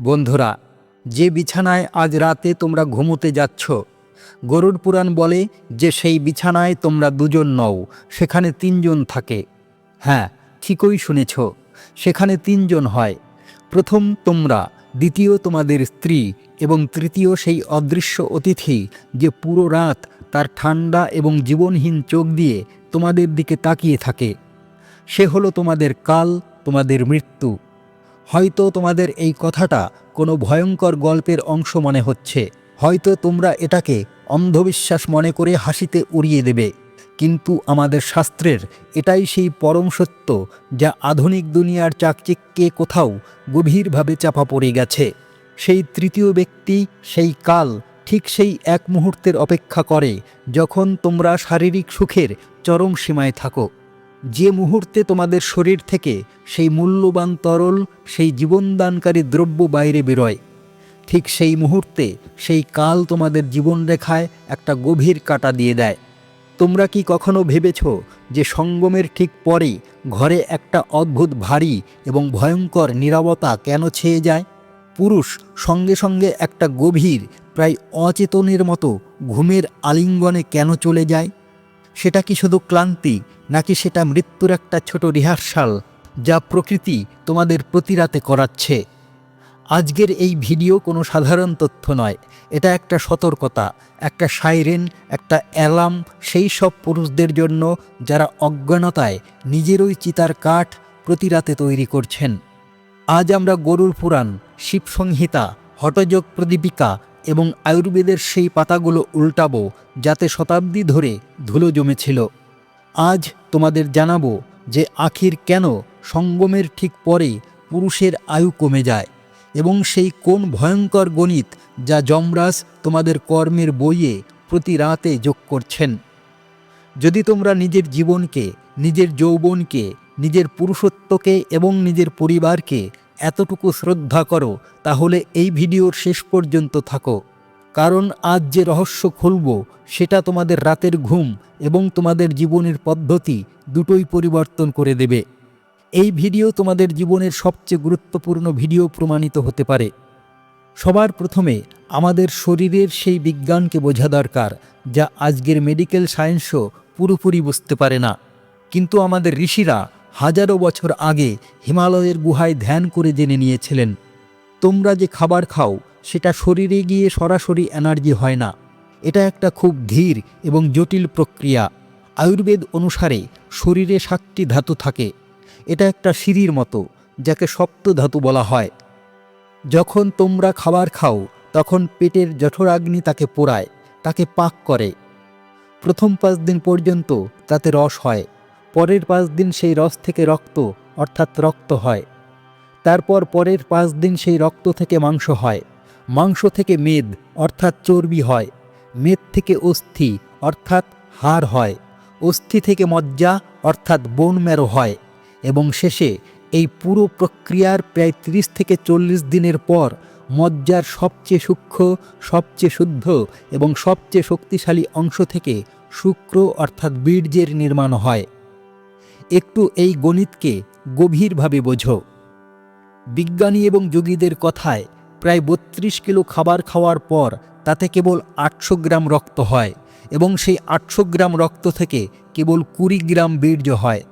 বন্ধুরা, যে বিছানায় আজ রাতে তোমরা ঘুমোতে যাচ্ছ, গরুর পুরাণ বলে যে সেই বিছানায় তোমরা দুজন নও, সেখানে তিনজন থাকে। হ্যাঁ ঠিকই শুনেছ, সেখানে তিনজন হয়। প্রথম তোমরা, দ্বিতীয় তোমাদের স্ত্রী, এবং তৃতীয় সেই অদৃশ্য অতিথি যে পুরো রাত তার ঠান্ডা এবং জীবনহীন চোখ দিয়ে তোমাদের দিকে তাকিয়ে থাকে। সে হলো তোমাদের কাল, তোমাদের মৃত্যু। হয়তো তোমাদের এই কথাটা কোনো ভয়ঙ্কর গল্পের অংশ মনে হচ্ছে। হয়তো তোমরা এটাকে অন্ধবিশ্বাস মনে করে হাসিতে উড়িয়ে দেবে। কিন্তু আমাদের শাস্ত্রের এটাই সেই পরম সত্য যা আধুনিক দুনিয়ার চাকচিক্যে কোথাও গভীরভাবে চাপা পড়ে গেছে। সেই তৃতীয় ব্যক্তি, সেই কাল ঠিক সেই এক মুহূর্তের অপেক্ষা করে যখন তোমরা শারীরিক সুখের চরম সীমায় থাকো। যে মুহূর্তে তোমাদের শরীর থেকে সেই মূল্যবান তরল, সেই জীবনদানকারী দ্রব্য বাইরে বেরোয়, ঠিক সেই মুহূর্তে সেই কাল তোমাদের জীবনরেখায় একটা গভীর কাটা দিয়ে দেয়। তোমরা কি কখনো ভেবেছ যে সঙ্গমের ঠিক পরেই ঘরে একটা অদ্ভুত ভারী এবং ভয়ঙ্কর নীরবতা কেন ছেয়ে যায়? পুরুষ সঙ্গে সঙ্গে একটা গভীর, প্রায় অচেতনের মতো ঘুমের আলিঙ্গনে কেন চলে যায়? সেটা কি শুধু ক্লান্তি, নাকি সেটা মৃত্যুর একটা ছোট রিহার্সাল যা প্রকৃতি তোমাদের প্রতি রাতে করাচ্ছে? আজকের এই ভিডিও কোনো সাধারণ তথ্য নয়। এটা একটা সতর্কতা, একটা সাইরেন, একটা অ্যালার্ম সেই সব পুরুষদের জন্য যারা অজ্ঞানতায় নিজেরই চিতার কাঠ প্রতিরাতে তৈরি করছেন। আজ আমরা গরুর পুরাণ, শিবসংহিতা, হটযোগ প্রদীপিকা এবং আয়ুর্বেদের সেই পাতাগুলো উল্টাবো যাতে শতাব্দী ধরে ধুলো জমেছিল। আজ তোমাদের জানাব যে আখির কেন সঙ্গমের ঠিক পরে পুরুষের আয়ু কমে যায় এবং সেই কোন ভয়ঙ্কর গণিত যা যমরাজ তোমাদের কর্মের বইয়ে প্রতি রাতে যোগ করছেন। যদি তোমরা নিজের জীবনকে, নিজের যৌবনকে, নিজের পুরুষত্বকে এবং নিজের পরিবারকে এতটুকু শ্রদ্ধা করো, তাহলে এই ভিডিওর শেষ পর্যন্ত থাকো। কারণ আজ যে রহস্য খুলব, সেটা তোমাদের রাতের ঘুম এবং তোমাদের জীবনের পদ্ধতি দুটোই পরিবর্তন করে দেবে। এই ভিডিও তোমাদের জীবনের সবচেয়ে গুরুত্বপূর্ণ ভিডিও প্রমাণিত হতে পারে। সবার প্রথমে, আমাদের শরীরের সেই বিজ্ঞানকে বোঝা দরকার, যা আজকের মেডিকেল সায়েন্সও পুরোপুরি বুঝতে পারে না। কিন্তু আমাদের ঋষিরা হাজারো বছর আগে হিমালয়ের গুহায় ধ্যান করে জেনে নিয়েছিলেন, তোমরা যে খাবার খাও, সেটা শরীরে গিয়ে সরাসরি এনার্জি হয় না। এটা একটা খুব ধীর এবং জটিল প্রক্রিয়া। আয়ুর্বেদ অনুসারে শরীরে সাতটি ধাতু থাকে। এটা একটা সিঁড়ির মতো, যাকে সপ্ত ধাতু বলা হয়। যখন তোমরা খাবার খাও, তখন পেটের জঠরাগ্নি তাকে পোড়ায়, তাকে পাক করে। প্রথম পাঁচ দিন পর্যন্ত তাতে রস হয়। পরের পাঁচ দিন সেই রস থেকে রক্ত, অর্থাৎ রক্ত হয়। তারপর পরের পাঁচ দিন সেই রক্ত থেকে মাংস হয়। মাংস থেকে মেদ, অর্থাৎ চর্বি হয়। মেদ থেকে অস্থি, অর্থাৎ হাড় হয়। অস্থি থেকে মজ্জা, অর্থাৎ বোন ম্যারো হয়। এবং শেষে এই পুরো প্রক্রিয়ার প্রায় ৩০ থেকে চল্লিশ দিনের পর মজ্জার সবচেয়ে সূক্ষ্ম, সবচেয়ে শুদ্ধ এবং সবচেয়ে শক্তিশালী অংশ থেকে শুক্র, অর্থাৎ বীর্যের নির্মাণ হয়। একটু এই গণিতকে গভীরভাবে বোঝো। বিজ্ঞানী এবং যোগীদের কথায় প্রায় বত্রিশ কিলো খাবার খাওয়ার পর তাতে কেবল আটশো গ্রাম রক্ত হয় এবং সেই আটশো গ্রাম রক্ত থেকে কেবল কুড়ি গ্রাম বীর্য হয়।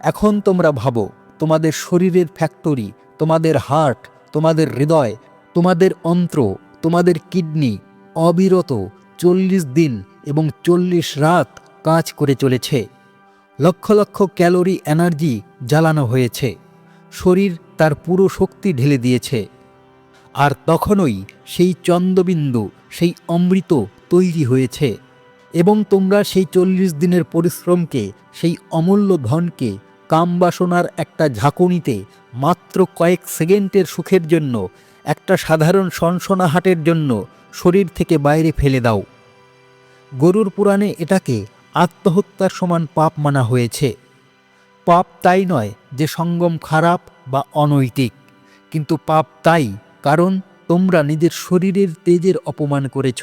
এখন তোমরা ভাবো, তোমাদের শরীরের ফ্যাক্টরি, তোমাদের হার্ট, তোমাদের হৃদয়, তোমাদের অন্ত্র, তোমাদের কিডনি অবিরত চল্লিশ দিন এবং চল্লিশ রাত কাজ করে চলেছে। লক্ষ লক্ষ ক্যালোরি এনার্জি জ্বালানো হয়েছে। শরীর তার পুরো শক্তি ঢেলে দিয়েছে। আর তখনই সেই চন্দ্রবিন্দু, সেই অমৃত তৈরি হয়েছে এবং তোমরা সেই চল্লিশ দিনের পরিশ্রমকে, সেই অমূল্য ধনকে কামবাসনার একটা ঝাঁকুনিতে মাত্র কয়েক সেকেন্ডের সুখের জন্য, একটা সাধারণ সনসনাহাটের জন্য শরীর থেকে বাইরে ফেলে দাও। গরুর পুরাণে এটাকে আত্মহত্যার সমান পাপ মানা হয়েছে। পাপ তাই নয় যে সঙ্গম খারাপ বা অনৈতিক, কিন্তু পাপ তাই কারণ তোমরা নিজের শরীরের তেজের অপমান করেছ।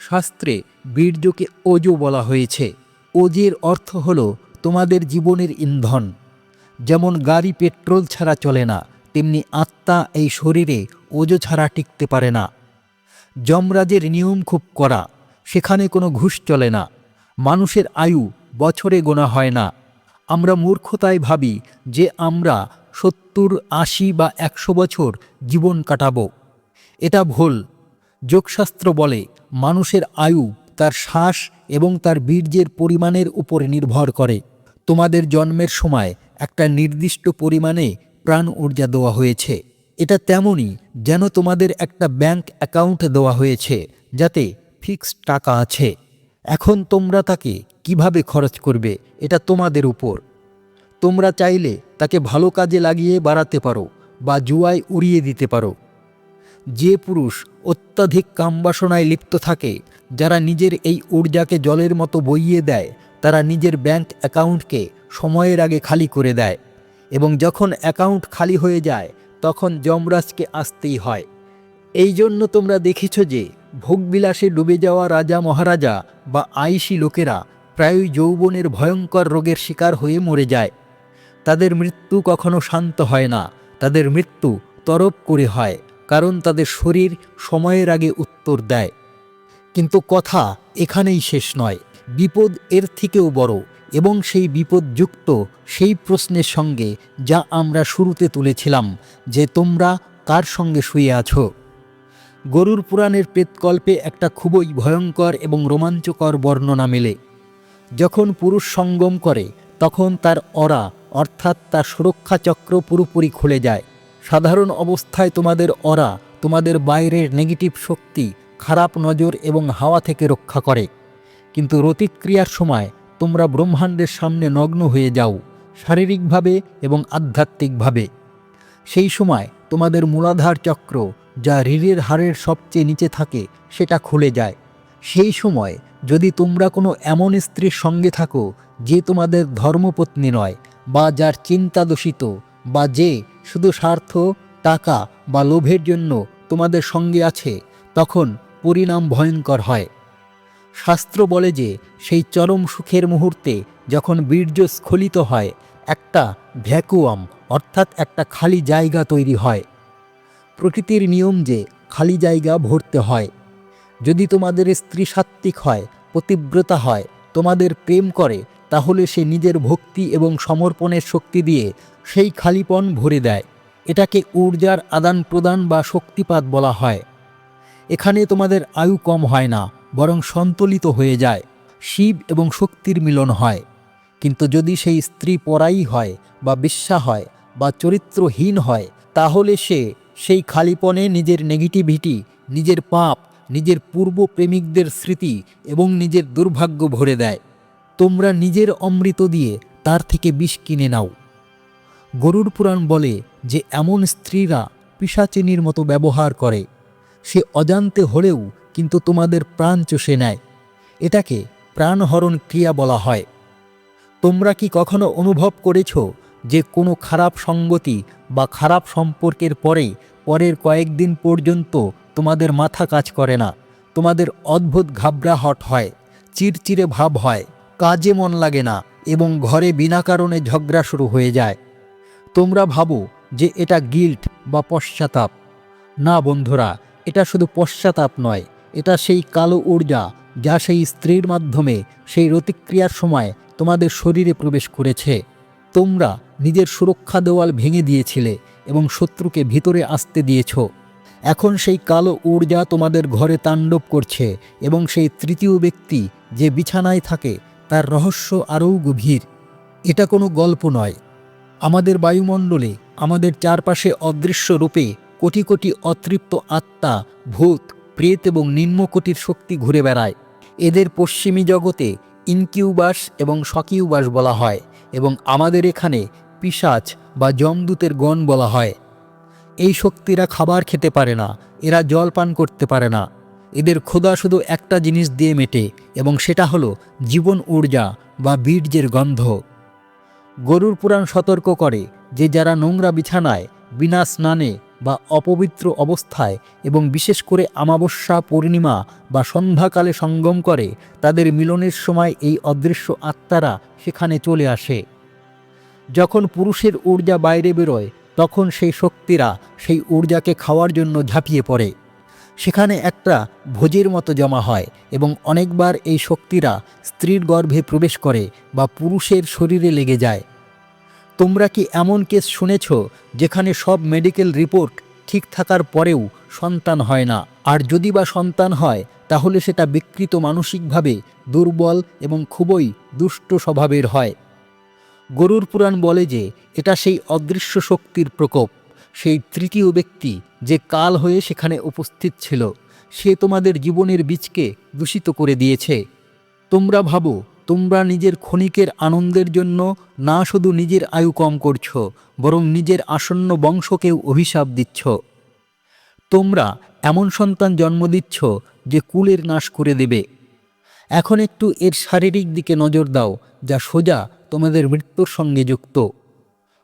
শাস্ত্রে বীর্যকে ওজো বলা হয়েছে। ওজের অর্থ হল তোমাদের জীবনের ইন্ধন। যেমন গাড়ি পেট্রোল ছাড়া চলে না, তেমনি আত্মা এই শরীরে ওজো ছাড়া টিকতে পারে না। যমরাজের নিয়ম খুব করা সেখানে কোনো ঘুষ চলে না। মানুষের আয়ু বছরে গোনা হয় না। আমরা মূর্খতায় ভাবি যে আমরা সত্তর, আশি বা একশো বছর জীবন কাটাবো। এটা ভুল। যোগশাস্ত্র বলে, মানুষের আয়ু তার শ্বাস এবং তার বীর্যের পরিমাণের উপরে নির্ভর করে। তোমাদের জন্মের সময় একটা নির্দিষ্ট পরিমাণে প্রাণ ঊর্জা দেওয়া হয়েছে। এটা তেমনই যেন তোমাদের একটা ব্যাংক অ্যাকাউন্ট দেওয়া হয়েছে, যাতে ফিক্সড টাকা আছে। এখন তোমরা তাকে কীভাবে খরচ করবে, এটা তোমাদের উপর। তোমরা চাইলে তাকে ভালো কাজে লাগিয়ে বাড়াতে পারো বা জুয়ায় উড়িয়ে দিতে পারো। যে পুরুষ অত্যাধিক কামবাসনায় লিপ্ত থাকে, যারা নিজের এই ঊর্জাকে জলের মতো বইয়ে দেয়, তারা নিজের ব্যাংক অ্যাকাউন্টকে সময়ের আগে খালি করে দেয় এবং যখন অ্যাকাউন্ট খালি হয়ে যায়, তখন যমরাজকে আসতেই হয়। এই জন্য তোমরা দেখেছ যে ভোগবিলাসে ডুবে যাওয়া রাজা মহারাজা বা আইসি লোকেরা প্রায়ই যৌবনের ভয়ঙ্কর রোগের শিকার হয়ে মরে যায়। তাদের মৃত্যু কখনো শান্ত হয় না, তাদের মৃত্যু তরপ করে হয়, কারণ তাদের শরীর সময়ের আগে উত্তর দেয়। কিন্তু কথা এখানেই শেষ নয়, বিপদ এর থেকেও বড় এবং সেই বিপদযুক্ত সেই প্রশ্নের সঙ্গে যা আমরা শুরুতে তুলেছিলাম যে তোমরা কার সঙ্গে শুয়ে আছো? গরুর পুরাণের প্রেতকল্পে একটা খুবই ভয়ঙ্কর এবং রোমাঞ্চকর বর্ণনা মেলে। যখন পুরুষ সঙ্গম করে, তখন তার অরা, অর্থাৎ তার সুরক্ষা চক্র পুরোপুরি খুলে যায়। সাধারণ অবস্থায় তোমাদের অরা তোমাদের বাইরের নেগেটিভ শক্তি, খারাপ নজর এবং হাওয়া থেকে রক্ষা করে। কিন্তু রতিক্রিয়ার সময় তোমরা ব্রহ্মাণ্ডের সামনে নগ্ন হয়ে যাও, শারীরিকভাবে এবং আধ্যাত্মিকভাবে। সেই সময় তোমাদের মূলাধার চক্র যা ঋণের হারের সবচেয়ে নিচে থাকে, সেটা খুলে যায়। সেই সময় যদি তোমরা কোনো এমন স্ত্রীর সঙ্গে থাকো, যে তোমাদের ধর্মপত্নী নয়, বা যার চিন্তা দূষিত, বা যে শুধু স্বার্থ, টাকা, বা লোভের জন্য তোমাদের সঙ্গে আছে, তখন পরিণাম ভয়ঙ্কর হয়। শাস্ত্র বলে যে, সেই চরম সুখের মুহূর্তে যখন বীর্য স্খলিত হয়, একটা ভ্যাকুয়াম, অর্থাৎ একটা খালি জায়গা তৈরি হয়। প্রকৃতির নিয়ম যে খালি জায়গা ভরতে হয়। যদি তোমাদের স্ত্রী সাত্ত্বিক হয়, পতিব্রতা হয়, তোমাদের প্রেম করে, তাহলে সে নিজের ভক্তি এবং সমর্পণের শক্তি দিয়ে সেই খালিপন ভরে দেয়। এটাকে ঊর্জার আদান প্রদান বা শক্তিপাত বলা হয়। এখানে তোমাদের আয়ু কম হয় না, বরং সন্তুলিত হয়ে যায়, শিব এবং শক্তির মিলন হয়। কিন্তু যদি সেই স্ত্রী পরাই হয় বা বিশ্বা হয় বা চরিত্রহীন হয়, তাহলে সে সেই খালিপনে নিজের নেগেটিভিটি নিজের পাপ, নিজের পূর্ব প্রেমিকদের স্মৃতি এবং নিজের দুর্ভাগ্য ভরে দেয়। তোমরা নিজের অমৃত দিয়ে তার থেকে বিষ কিনে নাও। গরুর পুরাণ বলে যে এমন স্ত্রীরা পিসাচিনীর মতো ব্যবহার করে। সে অজান্তে হলেও কিন্তু তোমাদের প্রাণ চষে নেয়। এটাকে প্রাণহরণ ক্রিয়া বলা হয়। তোমরা কি কখনো অনুভব করেছ যে কোনো খারাপ সঙ্গতি বা খারাপ সম্পর্কের পরে পরের কয়েকদিন পর্যন্ত তোমাদের মাথা কাজ করে না। তোমাদের অদ্ভুত ঘাবড়াহট হয়, চিরচিরে ভাব হয়, কাজে মন লাগে না এবং ঘরে বিনা কারণে ঝগড়া শুরু হয়ে যায়। তোমরা ভাবো যে এটা গিল্ট বা পশ্চাতাপ। না বন্ধুরা, এটা শুধু পশ্চাতাপ নয়, এটা সেই কালো ঊর্জা যা সেই স্ত্রীর মাধ্যমে সেই রতিক্রিয়ার সময় তোমাদের শরীরে প্রবেশ করেছে। তোমরা নিজের সুরক্ষা দেওয়াল ভেঙে দিয়েছিলে এবং শত্রুকে ভিতরে আসতে দিয়েছ। এখন সেই কালো ঊর্জা তোমাদের ঘরে তাণ্ডব করছে এবং সেই তৃতীয় ব্যক্তি যে বিছানায় থাকে, তার রহস্য আরও গভীর। এটা কোনো গল্প নয়। আমাদের বায়ুমণ্ডলে, আমাদের চারপাশে অদৃশ্য রূপে কোটি কোটি অতৃপ্ত আত্মা, ভূত, প্রেত এবং নিম্নকোটির শক্তি ঘুরে বেড়ায়। এদের পশ্চিমী জগতে ইনকিউবাস এবং সকিউবাস বলা হয় এবং আমাদের এখানে পিসাচ বা যমদূতের গণ বলা হয়। এই শক্তিরা খাবার খেতে পারে না, এরা জল পান করতে পারে না। এদের ক্ষুধা শুধু একটা জিনিস দিয়ে মেটে, এবং সেটা হলো জীবন ঊর্জা বা বীর্যের গন্ধ। গরুর পুরাণ সতর্ক করে যে যারা নোংরা বিছানায়, বিনা স্নানে বা অপবিত্র অবস্থায় এবং বিশেষ করে আমাবস্যা পূর্ণিমা বা সন্ধ্যাকালে সঙ্গম করে, তাদের মিলনের সময় এই অদৃশ্য আত্মারা সেখানে চলে আসে। যখন পুরুষের ঊর্জা বাইরে বেরোয়, তখন সেই শক্তিরা সেই ঊর্জাকে খাওয়ার জন্য ঝাঁপিয়ে পড়ে। সেখানে একটা ভোজের মতো জমা হয় এবং অনেকবার এই শক্তিরা স্ত্রীর গর্ভে প্রবেশ করে বা পুরুষের শরীরে লেগে যায়। তোমরা কি এমন কেস শুনেছ যেখানে সব মেডিকেল রিপোর্ট ঠিক থাকার পরেও সন্তান হয় না? আর যদি বা সন্তান হয়, তাহলে সেটা বিকৃত মানসিকভাবে দুর্বল এবং খুবই দুষ্ট স্বভাবের হয়। গরুর পুরাণ বলে যে, এটা সেই অদৃশ্য শক্তির প্রকোপ। সেই তৃতীয় ব্যক্তি যে কাল হয়ে সেখানে উপস্থিত ছিল, সে তোমাদের জীবনের বীজকে দূষিত করে দিয়েছে। তোমরা ভাবো, তোমরা নিজের ক্ষণিকের আনন্দের জন্য না শুধু নিজের আয়ু কম করছ, বরং নিজের আসন্ন বংশকেও অভিশাপ দিচ্ছ। তোমরা এমন সন্তান জন্ম দিচ্ছ যে কুলের নাশ করে দেবে। এখন একটু এর শারীরিক দিকে নজর দাও, যা সোজা তোমাদের মৃত্যুর সঙ্গে যুক্ত।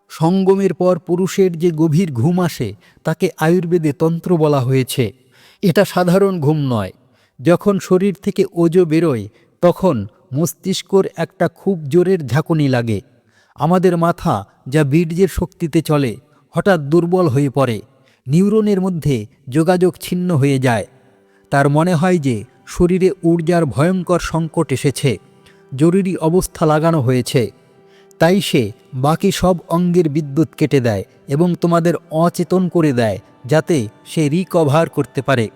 সঙ্গমের পর পুরুষের যে গভীর ঘুম আসে, তাকে আয়ুর্বেদে তন্ত্র বলা হয়েছে। এটা সাধারণ ঘুম নয়। যখন শরীর থেকে ওজো বেরোয়, তখন মস্তিষ্কর একটা খুব জোরের ঝাঁকুনি লাগে। আমাদের মাথা যা বীর্যের শক্তিতে চলে, হঠাৎ দুর্বল হয়ে পড়ে। নিউরনের মধ্যে যোগাযোগ ছিন্ন হয়ে যায়। তার মনে হয় যে, শরীরে ঊর্জার ভয়ঙ্কর সংকট এসেছে। জরুরি অবস্থা লাগানো হয়েছে। তাই সে বাকি সব অঙ্গের বিদ্যুৎ কেটে দেয় এবং তোমাদের অচেতন করে দেয় যাতে সে রিকভার করতে পারে।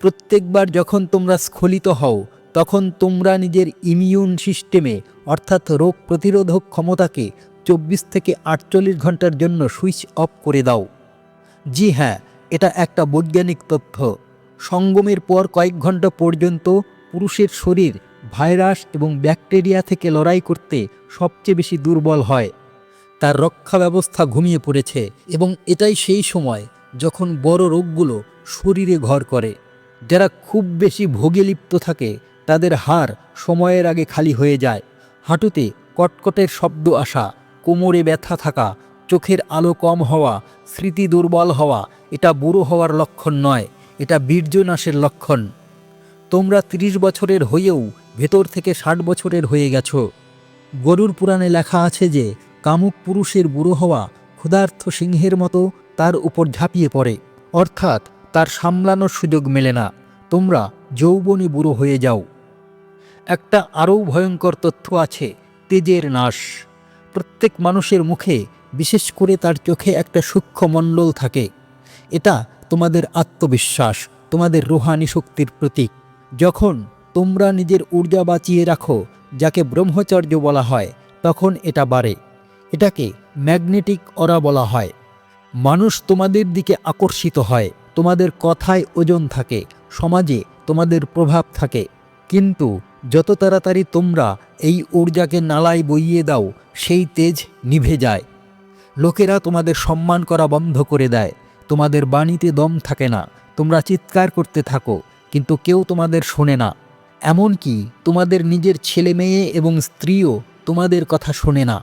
প্রত্যেকবার যখন তোমরা স্খলিত হও, তখন তোমরা নিজের ইমিউন সিস্টেমে অর্থাৎ রোগ প্রতিরোধক ক্ষমতাকে চব্বিশ থেকে আটচল্লিশ ঘণ্টার জন্য সুইচ অফ করে দাও। জি হ্যাঁ এটা একটা বৈজ্ঞানিক তথ্য। সঙ্গমের পর কয়েক ঘণ্টা পর্যন্ত পুরুষের শরীর ভাইরাস এবং ব্যাকটেরিয়া থেকে লড়াই করতে সবচেয়ে বেশি দুর্বল হয়। তার রক্ষা ব্যবস্থা ঘুমিয়ে পড়েছে এবং এটাই সেই সময় যখন বড় রোগগুলো শরীরে ঘর করে। যারা খুব বেশি ভোগে লিপ্ত থাকে, তাদের হাড় সময়ের আগে খালি হয়ে যায়। হাঁটুতে কটকটের শব্দ আসা, কোমরে ব্যথা থাকা, চোখের আলো কম হওয়া, স্মৃতি দুর্বল হওয়া, এটা বুড়ো হওয়ার লক্ষণ নয়, এটা বীর্যনাশের লক্ষণ। তোমরা তিরিশ বছরের হয়েও ভেতর থেকে ষাট বছরের হয়ে গেছ। গরুর পুরাণে লেখা আছে যে, কামুক পুরুষের বুড়ো হওয়া ক্ষুধার্থ সিংহের মতো তার উপর ঝাঁপিয়ে পড়ে, অর্থাৎ তার সামলানোর সুযোগ মেলে না। তোমরা যৌবনী বুড়ো হয়ে যাও। একটা আরও ভয়ঙ্কর তথ্য আছে, তেজের নাশ। প্রত্যেক মানুষের মুখে, বিশেষ করে তার চোখে একটা সূক্ষ্ম মণ্ডল থাকে। এটা তোমাদের আত্মবিশ্বাস, তোমাদের রোহানি শক্তির প্রতীক। যখন তোমরা নিজের ঊর্জা বাঁচিয়ে রাখো, যাকে ব্রহ্মচর্য বলা হয়, তখন এটা বাড়ে। এটাকে ম্যাগনেটিক অরা বলা হয়। মানুষ তোমাদের দিকে আকর্ষিত হয়, তোমাদের কথায় ওজন থাকে, সমাজে তোমাদের প্রভাব থাকে। কিন্তু যত তাড়াতাড়ি তোমরা এই ঊর্জাকে নালায় বইয়ে দাও, সেই তেজ নিভে যায়। লোকেরা তোমাদের সম্মান করা বন্ধ করে দেয়, তোমাদের বাণীতে দম থাকে না, তোমরা চিৎকার করতে থাকো, কিন্তু কেউ তোমাদের শোনে না। এমনকি তোমাদের নিজের ছেলে মেয়ে এবং স্ত্রীও তোমাদের কথা শোনে না।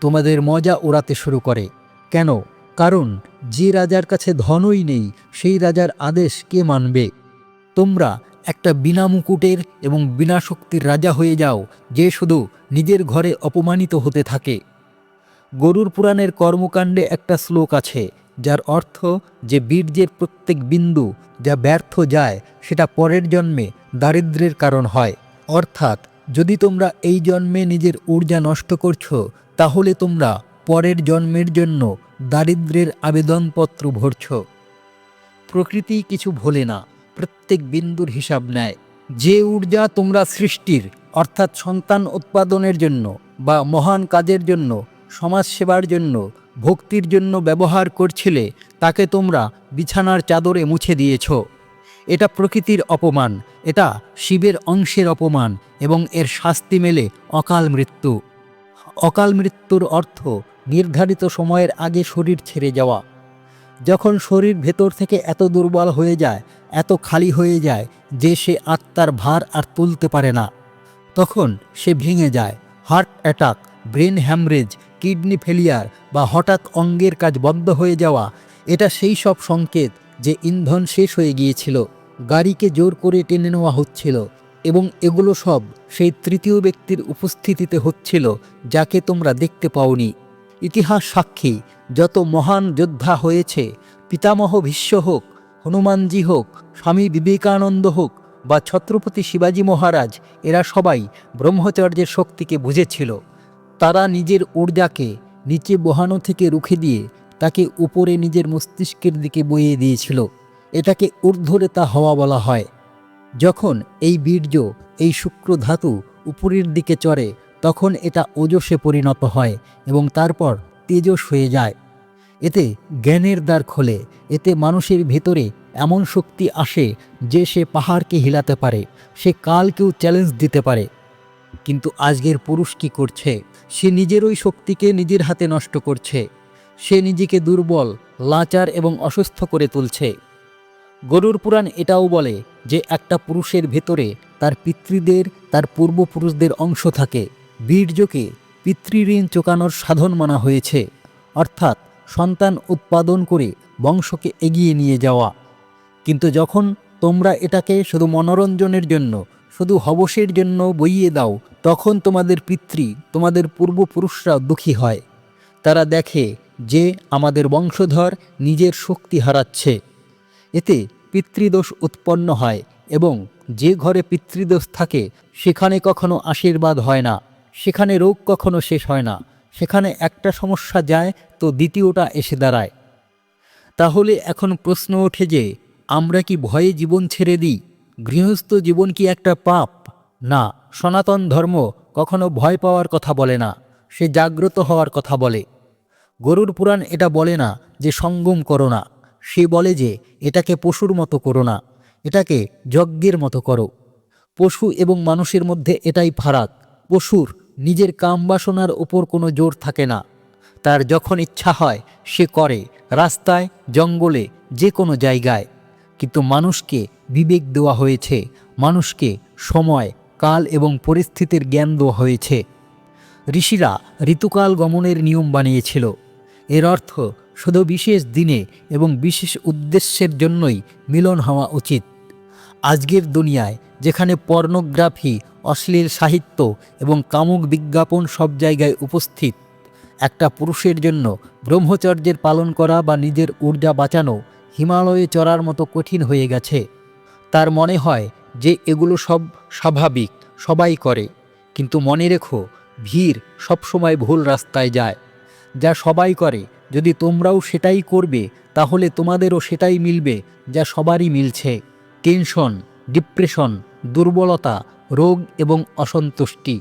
তোমাদের মজা ওড়াতে শুরু করে। কেন? কারণ যে রাজার কাছে ধনই নেই, সেই রাজার আদেশ কে মানবে? তোমরা একটা বিনা মুকুটের এবং বিনা শক্তির রাজা হয়ে যাও, যে শুধু নিজের ঘরে অপমানিত হতে থাকে। গরুর পুরাণের কর্মকাণ্ডে একটা শ্লোক আছে যার অর্থ যে বীর্যের প্রত্যেক বিন্দু যা ব্যর্থ যায়, সেটা পরের জন্মে দারিদ্র্যের কারণ হয়। অর্থাৎ, যদি তোমরা এই জন্মে নিজের ঊর্জা নষ্ট করছ, তাহলে তোমরা পরের জন্মের জন্য দারিদ্র্যের আবেদনপত্র ভরছ। প্রকৃতি কিছু ভোলে না, প্রত্যেক বিন্দুর হিসাব নেয়। যে ঊর্জা তোমরা সৃষ্টির, অর্থাৎ সন্তান উৎপাদনের জন্য বা মহান কাজের জন্য সমাজ সেবার জন্য ভক্তির জন্য ব্যবহার করছিলে, তাকে তোমরা বিছানার চাদরে মুছে দিয়েছ। এটা প্রকৃতির অপমান, এটা শিবের অংশের অপমান এবং এর শাস্তি মেলে অকাল মৃত্যু। অকাল মৃত্যুর অর্থ নির্ধারিত সময়ের আগে শরীর ছেড়ে যাওয়া। যখন শরীর ভেতর থেকে এত দুর্বল হয়ে যায়, এত খালি হয়ে যায় যে সে আত্মার ভার আর তুলতে পারে না। তখন সে ভেঙে যায় heart attack brain haemorrhage kidney failure বা হঠাৎ অঙ্গের কাজ বন্ধ হয়ে যাওয়া, এটা সেই সব সংকেত যে ইন্ধন শেষ হয়ে গিয়েছিল, গাড়িকে জোর করে টেনে নেওয়া হচ্ছিল এবং এগুলো সব সেই তৃতীয় ব্যক্তির উপস্থিতিতে হচ্ছিল যাকে তোমরা দেখতে পাওনি। ইতিহাস সাক্ষী, যত মহান যোদ্ধা হয়েছে, পিতামহ ভীষ্ম হোক, হনুমানজি হোক, স্বামী বিবেকানন্দ হোক বা ছত্রপতি শিবাজী মহারাজ, এরা সবাই ব্রহ্মচর্যের শক্তিকে বুঝেছিল। তারা নিজের ঊর্জাকে নিচে বহানো থেকে রুখে দিয়ে তাকে উপরে নিজের মস্তিষ্কের দিকে বইয়ে দিয়েছিল। এটাকে ঊর্ধ্বরেতা হওয়া বলা হয়। যখন এই বীর্য, এই শুক্র ধাতু উপরের দিকে চড়ে, তখন এটা ওজসে পরিণত হয় এবং তারপর তেজস হয়ে যায়। এতে জ্ঞানের দ্বার খোলে, এতে মানুষের ভেতরে এমন শক্তি আসে যে সে পাহাড়কে হিলাতে পারে, সে কালকেও চ্যালেঞ্জ দিতে পারে। কিন্তু আজকের পুরুষ কি করছে? সে নিজের ওই শক্তিকে নিজের হাতে নষ্ট করছে। সে নিজেকে দুর্বল, লাচার এবং অসুস্থ করে তুলছে। গরুর পুরাণ এটাও বলে যে একটা পুরুষের ভেতরে তার পিতৃদের, তার পূর্বপুরুষদের অংশ থাকে। বীর্যকে পিতৃঋণ চোকানোর সাধন মানা হয়েছে। অর্থাৎ সন্তান উৎপাদন করে বংশকে এগিয়ে নিয়ে যাওয়া। কিন্তু যখন তোমরা এটাকে শুধু মনোরঞ্জনের জন্য, শুধু হবসের জন্য বইয়ে দাও তখন তোমাদের পিতৃ, তোমাদের পূর্বপুরুষরা দুঃখী হয়। তারা দেখে যে আমাদের বংশধর নিজের শক্তি হারাচ্ছে। এতে পিতৃদোষ উৎপন্ন হয় এবং যে ঘরে পিতৃদোষ থাকে, সেখানে কখনো আশীর্বাদ হয় না, সেখানে রোগ কখনো শেষ হয় না, সেখানে একটা সমস্যা যায় তো দ্বিতীয়টা এসে দাঁড়ায়। তাহলে এখন প্রশ্ন ওঠে যে, আমরা কি ভয়ে জীবন ছেড়ে দিই? গৃহস্থ জীবন কি একটা পাপ? না, সনাতন ধর্ম কখনো ভয় পাওয়ার কথা বলে না, সে জাগ্রত হওয়ার কথা বলে। গরুর পুরাণ এটা বলে না যে সঙ্গম করো না, সে বলে যে এটাকে পশুর মতো করো না, এটাকে যজ্ঞের মতো করো। পশু এবং মানুষের মধ্যে এটাই ফারাক, পশুর নিজের কাম বাসনার ওপর কোনো জোর থাকে না। তার যখন ইচ্ছা হয়, সে করে রাস্তায়, জঙ্গলে, যে কোনো জায়গায়। কিন্তু মানুষকে বিবেক দেওয়া হয়েছে, মানুষকে সময় কাল এবং পরিস্থিতির জ্ঞান দেওয়া হয়েছে। ঋষিরা ঋতুকাল গমনের নিয়ম বানিয়েছিল। এর অর্থ শুধু বিশেষ দিনে এবং বিশেষ উদ্দেশ্যের জন্যই মিলন হওয়া উচিত। আজকের দুনিয়ায় যেখানে পর্নোগ্রাফি, অশ্লীল সাহিত্য এবং কামুক বিজ্ঞাপন সব জায়গায় উপস্থিত, একটা পুরুষের জন্য ব্রহ্মচর্যের পালন করা বা নিজের ঊর্জা বাঁচানো হিমালয়ে চড়ার মতো কঠিন হয়ে গেছে। তার মনে হয় যে এগুলো সব স্বাভাবিক, সবাই করে। কিন্তু মনে রেখো, ভিড় সবসময় ভুল রাস্তায় যায়। যা সবাই করে, যদি তোমরাও সেটাই করবে, তাহলে তোমাদেরও সেটাই মিলবে, যা সবারই মিলছে। টেনশন, ডিপ্রেশন, দুর্বলতা, রোগ এবং অসন্তুষ্টি।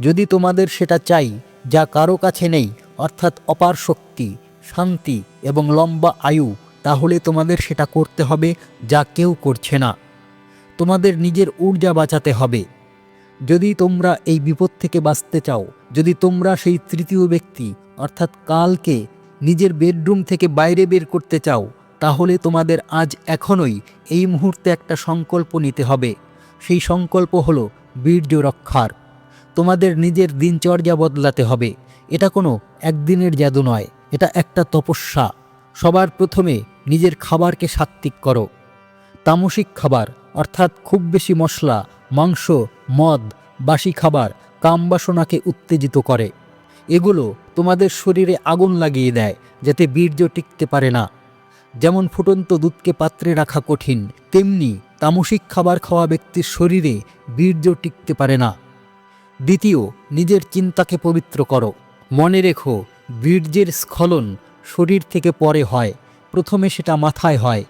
যদি তোমাদের সেটা চাই, যা কারও কাছে নেই, অর্থাৎ অপার শক্তি, শান্তি এবং লম্বা আয়ু, তাহলে তোমাদের সেটা করতে হবে, যা কেউ করছে না। তোমাদের নিজের ঊর্জা বাঁচাতে হবে। যদি তোমরা এই বিপদ থেকে বাঁচতে চাও, যদি তোমরা সেই তৃতীয় ব্যক্তি, অর্থাৎ কালকে নিজের বেডরুম থেকে বাইরে বের করতে চাও, তাহলে তোমাদের আজ এখনই এই মুহূর্তে একটা সংকল্প নিতে হবে। সেই সংকল্প হলো বীর্য রক্ষার। তোমাদের নিজের দিনচর্যা বদলাতে হবে। এটা কোনো একদিনের জাদু নয়, এটা একটা তপস্যা। সবার প্রথমে নিজের খাবারকে সাত্ত্বিক করো। তামসিক খাবার অর্থাৎ খুব বেশি মশলা, মাংস, মদ, বাসি খাবার কামবাসনাকে উত্তেজিত করে। এগুলো তোমাদের শরীরে আগুন লাগিয়ে দেয়, যাতে বীর্য টিকতে পারে না। যেমন ফুটন্ত দুধকে পাত্রে রাখা কঠিন, তেমনি তামসিক খাবার খাওয়া ব্যক্তির শরীরে বীর্য টিকতে পারে না। দ্বিতীয়, নিজের চিন্তাকে পবিত্র করো। মনে রেখো, বীর্যের স্খলন শরীর থেকে পরে হয়, প্রথমে সেটা মাথায় হয়।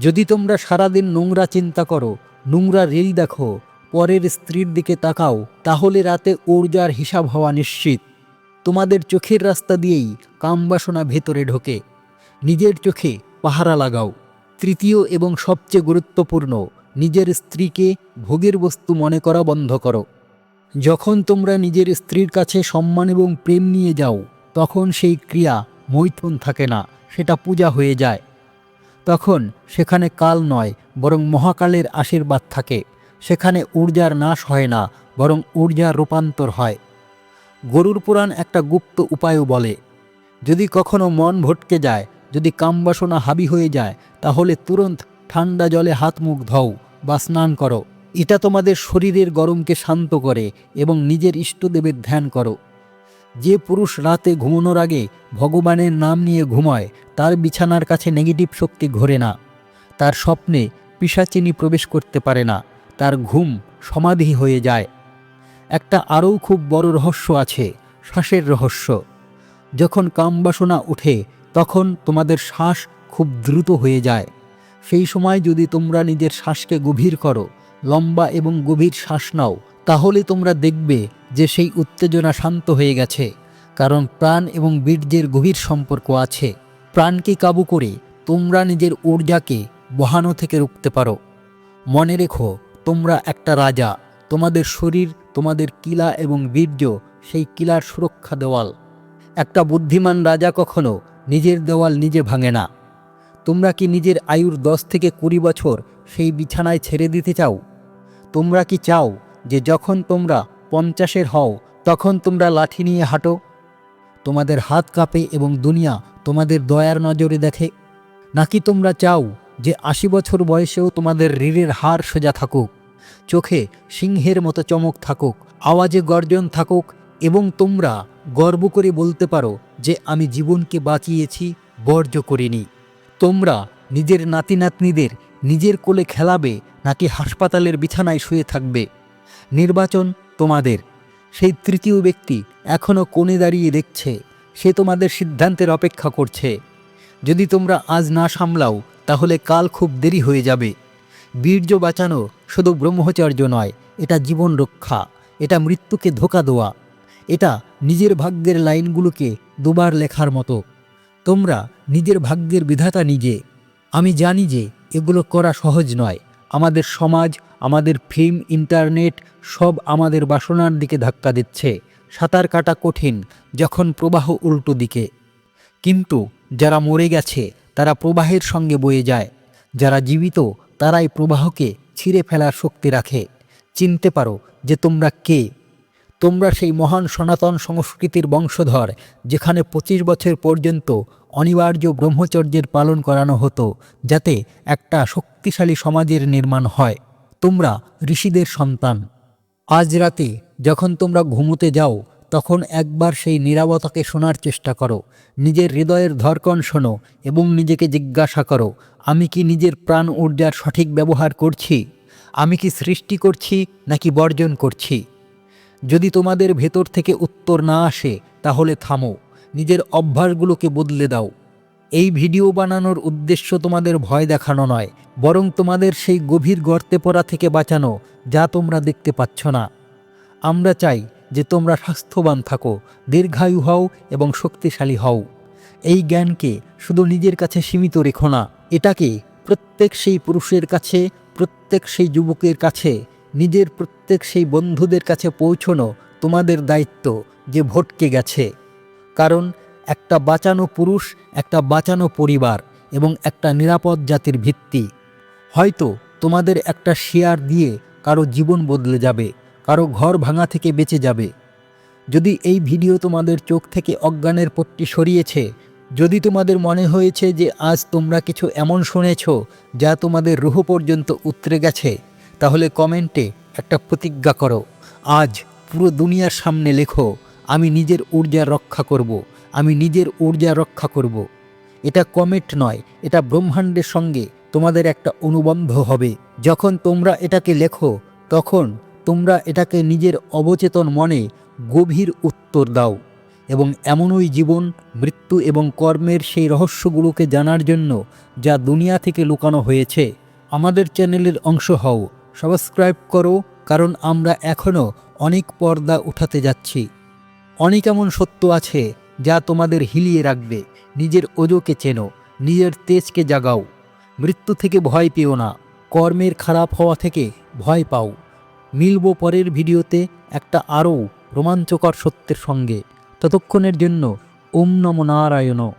যদি তোমরা সারাদিন নোংরা চিন্তা করো, নোংরা রেল দেখো, পরের স্ত্রীর দিকে তাকাও, তাহলে রাতে ঊর্জার হিসাব হওয়া নিশ্চিত। তোমাদের চোখের রাস্তা দিয়েই কামবাসনা ভেতরে ঢোকে। নিজের চোখে পাহারা লাগাও। তৃতীয় এবং সবচেয়ে গুরুত্বপূর্ণ, নিজের স্ত্রীকে ভোগের বস্তু মনে করা বন্ধ করো। যখন তোমরা নিজের স্ত্রীর কাছে সম্মান এবং প্রেম নিয়ে যাও, তখন সেই ক্রিয়া মৈথুন থাকে না, সেটা পূজা হয়ে যায়। তখন সেখানে কাল নয়, বরং মহাকালের আশীর্বাদ থাকে। সেখানে ঊর্জার নাশ হয় না, বরং ঊর্জার রূপান্তর হয়। গরুর পুরাণ একটা গুপ্ত উপায়ও বলে, যদি কখনো মন ভটকে যায়, যদি কামবাসনা হাবি হয়ে যায়, তাহলে তুরন্ত ঠান্ডা জলে হাত মুখ ধও বা স্নান করো। এটা তোমাদের শরীরের গরমকে শান্ত করে এবং নিজের ইষ্টদেবের ধ্যান করো। যে পুরুষ রাতে ঘুমানোর আগে ভগবানের নাম নিয়ে ঘুমায়, তার বিছানার কাছে নেগেটিভ শক্তি ঘোরে না। তার স্বপ্নে পিসাচিনি প্রবেশ করতে পারে না। তার ঘুম সমাধি হয়ে যায়। একটা আরও খুব বড় রহস্য আছে, শ্বাসের রহস্য। যখন কামবাসনা উঠে তখন তোমাদের শ্বাস খুব দ্রুত হয়ে যায়। সেই সময় যদি তোমরা নিজের শ্বাসকে গভীর করো, লম্বা এবং গভীর শ্বাস নাও, তাহলে তোমরা দেখবে যে সেই উত্তেজনা শান্ত হয়ে গেছে, কারণ প্রাণ এবং বীর্যের গভীর সম্পর্ক আছে। প্রাণকে কাবু করে তোমরা নিজের ঊর্জাকে বহানো থেকে রুখতে পারো। মনে রেখো, তোমরা একটা রাজা, তোমাদের শরীর, তোমাদের কিলা এবং বীর্য সেই কিলার সুরক্ষা দেওয়াল। একটা বুদ্ধিমান রাজা কখনো নিজের দেওয়াল নিজে ভাঙে না। তোমরা কি নিজের আয়ুর দশ থেকে কুড়ি বছর সেই বিছানায় ছেড়ে দিতে চাও? তোমরা কি চাও যে যখন তোমরা পঞ্চাশের হও, তখন তোমরা লাঠি নিয়ে হাঁটো। তোমাদের হাত কাঁপে এবং দুনিয়া তোমাদের দয়ার নজরে দেখে। নাকি তোমরা চাও যে আশি বছর বয়সেও তোমাদের ঋণের হার সোজা থাকুক, চোখে সিংহের মতো চমক থাকুক, আওয়াজে গর্জন থাকুক, এবং তোমরা গর্ব করে বলতে পারো যে আমি জীবনকে বাঁচিয়েছি, বর্জ্য করিনি। তোমরা নিজের নাতি নাতনিদের নিজের কোলে খেলাবে, নাকি হাসপাতালের বিছানায় শুয়ে থাকবে? নির্বাচন তোমাদের। সেই তৃতীয় ব্যক্তি এখনও কোণে দাঁড়িয়ে দেখছে, সে তোমাদের সিদ্ধান্তের অপেক্ষা করছে। যদি তোমরা আজ না সামলাও, তাহলে কাল খুব দেরি হয়ে যাবে। বীর্য বাঁচানো শুধু ব্রহ্মচর্য নয়, এটা জীবন রক্ষা, এটা মৃত্যুকে ধোকা দেওয়া, এটা নিজের ভাগ্যের লাইনগুলোকে দুবার লেখার মতো। তোমরা নিজের ভাগ্যের বিধাতা নিজে। আমি জানি যে এগুলো করা সহজ নয়, আমাদের সমাজ আমাদের ফিল্ম ইন্টারনেট সব আমাদের বাসনার দিকে ধাক্কা দিচ্ছে, সাঁতার কাটা কঠিন, যখন প্রবাহ উল্টো দিকে। কিন্তু যারা মরে গেছে, তারা প্রবাহের সঙ্গে বয়ে যায়। যারা জীবিত, তারাই প্রবাহকে ছিঁড়ে ফেলার শক্তি রাখে। চিনতে পারো যে তোমরা কে। তোমরা সেই মহান সনাতন সংস্কৃতির বংশধর, যেখানে পঁচিশ বছর পর্যন্ত অনিবার্য ব্রহ্মচর্যের পালন করানো হতো, যাতে একটা শক্তিশালী সমাজের নির্মাণ হয়। তোমরা ঋষিদের সন্তান। আজ রাতে যখন তোমরা ঘুমোতে যাও, তখন একবার সেই নীরবতাকে শোনার চেষ্টা করো। নিজের হৃদয়ের ধরকন শোনো এবং নিজেকে জিজ্ঞাসা করো, আমি কি নিজের প্রাণ ঊর্জার সঠিক ব্যবহার করছি? আমি কি সৃষ্টি করছি নাকি বর্জন করছি? যদি তোমাদের ভেতর থেকে উত্তর না আসে, তাহলে থামো। নিজের অভ্যাসগুলোকে বদলে দাও। এই ভিডিও বানানোর উদ্দেশ্য তোমাদের ভয় দেখানো নয়, বরং তোমাদের সেই গভীর গর্তে পড়া থেকে বাঁচানো, যা তোমরা দেখতে পাচ্ছ না। আমরা চাই যে তোমরা স্বাস্থ্যবান থাকো, দীর্ঘায়ু হও এবং শক্তিশালী হও। এই জ্ঞানকে শুধু নিজের কাছে সীমিত রেখো না, এটাকে প্রত্যেক সেই পুরুষের কাছে, প্রত্যেক সেই যুবকের কাছে, নিজের প্রত্যেক সেই বন্ধুদের কাছে পৌঁছনো তোমাদের দায়িত্ব যে ভটকে গেছে। কারণ একটা বাঁচানো পুরুষ, একটা বাঁচানো পরিবার এবং একটা নিরাপদ জাতির ভিত্তি। হয়তো তোমাদের একটা শেয়ার দিয়ে কারও জীবন বদলে যাবে, কারও ঘর ভাঙা থেকে বেঁচে যাবে। যদি এই ভিডিও তোমাদের চোখ থেকে অজ্ঞানের পট্টি সরিয়েছে, যদি তোমাদের মনে হয়েছে যে আজ তোমরা কিছু এমন শুনেছ যা তোমাদের রুহ পর্যন্ত উতরে গেছে, তাহলে কমেন্টে একটা প্রতিজ্ঞা করো। আজ পুরো দুনিয়ার সামনে লেখো, আমি নিজের ঊর্জা রক্ষা করব। আমি নিজের ঊর্জা রক্ষা করব। এটা কমেন্ট নয়, এটা ব্রহ্মাণ্ডের সঙ্গে তোমাদের একটা অনুবন্ধ হবে। যখন তোমরা এটাকে লেখো, তখন তোমরা এটাকে নিজের অবচেতন মনে গভীর উত্তর দাও এবং এমনই জীবন, মৃত্যু এবং কর্মের সেই রহস্যগুলোকে জানার জন্য যা দুনিয়া থেকে লুকানো হয়েছে। আমাদের চ্যানেলের অংশ হও, সাবস্ক্রাইব করো, কারণ আমরা এখনও অনেক পর্দা উঠাতে যাচ্ছি। অনেক এমন সত্য আছে যা তোমাদের হিলিয়ে রাখবে। নিজের ওজোকে চেনো, নিজের তেজকে জাগাও। মৃত্যু থেকে ভয় পেও না, কর্মের খারাপ হওয়া থেকে ভয় পাও। মিলব পরের ভিডিওতে একটা আরও রোমাঞ্চকর সত্যের সঙ্গে। ততক্ষণের জন্য ওম নম নারায়ণ।